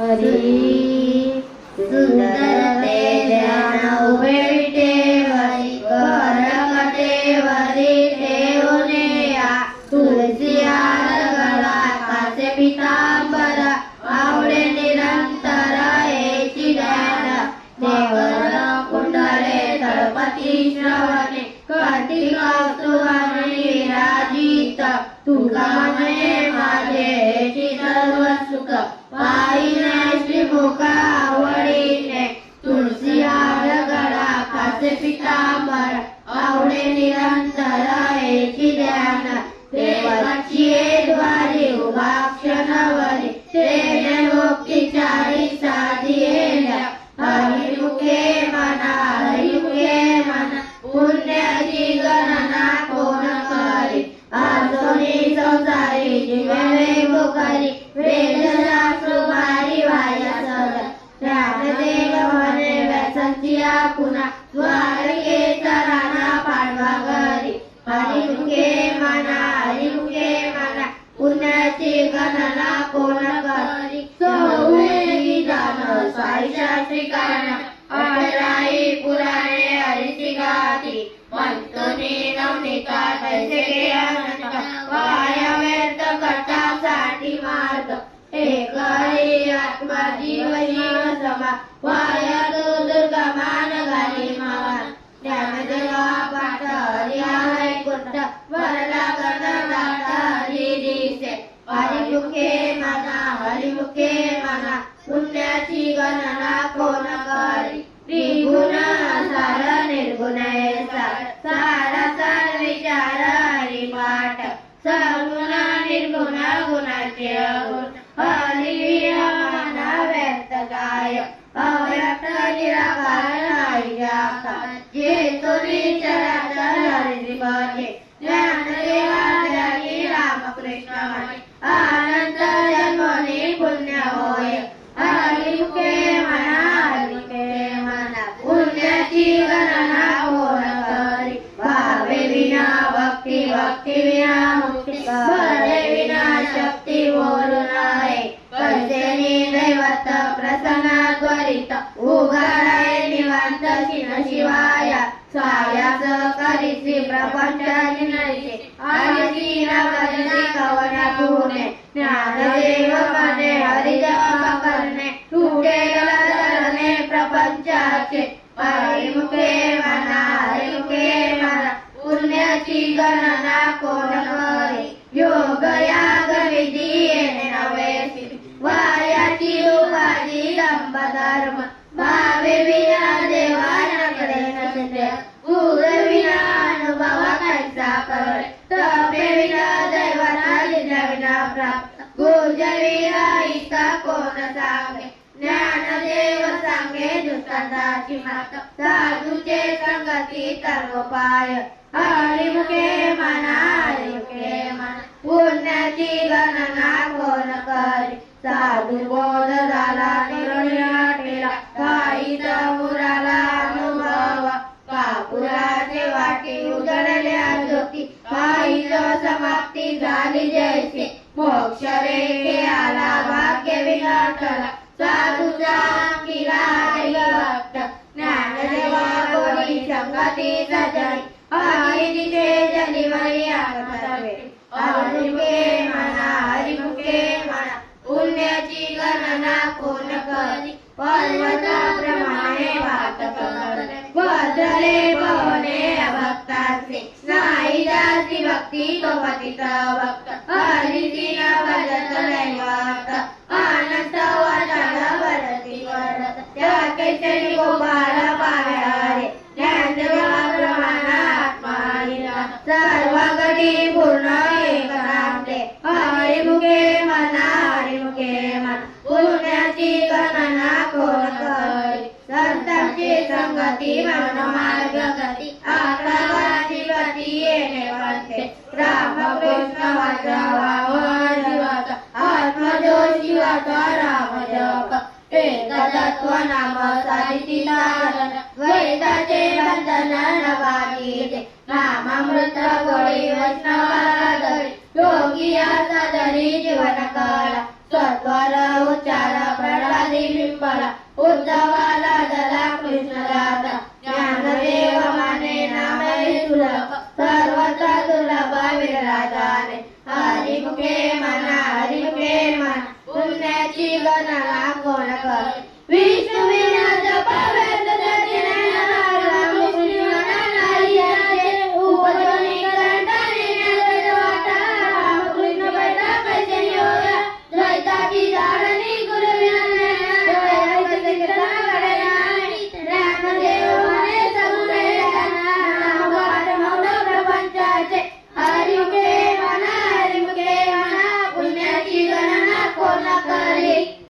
हरी सुंदर ते ध्यान उभे ठेवरी कर कटेवरी ठेवूने या तुळसी काचे पितांबर आवडे निरंतर हेची ध्यान. देवाची द्वारे उभा क्षण पुन्हा द्वारकेचा राणा पाडवा घरी. हरिमुखे मना हरिमुखे मना पुण्याची गणना कोण करी? सौवेगी जाण साईच्या ठिकाण अठराई पुराणे हरिची गाती. मंतुनी नवनीता तैसे वाया व्यर्थ कटासाठी मार्ग. एक हरी आत्मा जीव जीव समा वाया शक्ती बोलू नये दैवत प्रसन्न कवना पुणे ज्ञानदेव मने हरिजप करणे तुटेला धरणे प्रपंचाचे हरिमुखे म्हणा हरिमुखे म्हणा पुण्याची गणना कोण करी योग याग विधी विना कोण सांगे? ज्ञानदेव सांगे दुसऱ्यांची मात. साधूचे संगती सर्वोपाय. हरिमुखे मना हरिमुखे मना. पुण्याची गणना बदले भवने भक्ताचे नाही जाती भक्ती तो पतिता भक्त। हरिची भजत दैवात। आनंद वचन भरती वरत। त्या केसरी गोपाला पाव्यारे ज्ञानदेवाप्रमाण आत्मा निरा सर्व गटी पूर्ण एक रामते हरिमुखे मना हरिमुखे मन। पुण्याची गणना कोण करी संतांची संगती मन मार्ग गती आकावाची गती येणे वाटते रामकृष्ण वाचावा शिवाचा आत्मजो शिवाचा राम जप एकतत्व नाम साहिती साधन द्वैताचे बंधन नवानीचे नामामृत गोळी वैष्णवादरी योगी सदरी सादरी जीवन काळ सत्वर उच्चार प्रणाली पिंपळा उद्धवा विराजाने हरिमुखे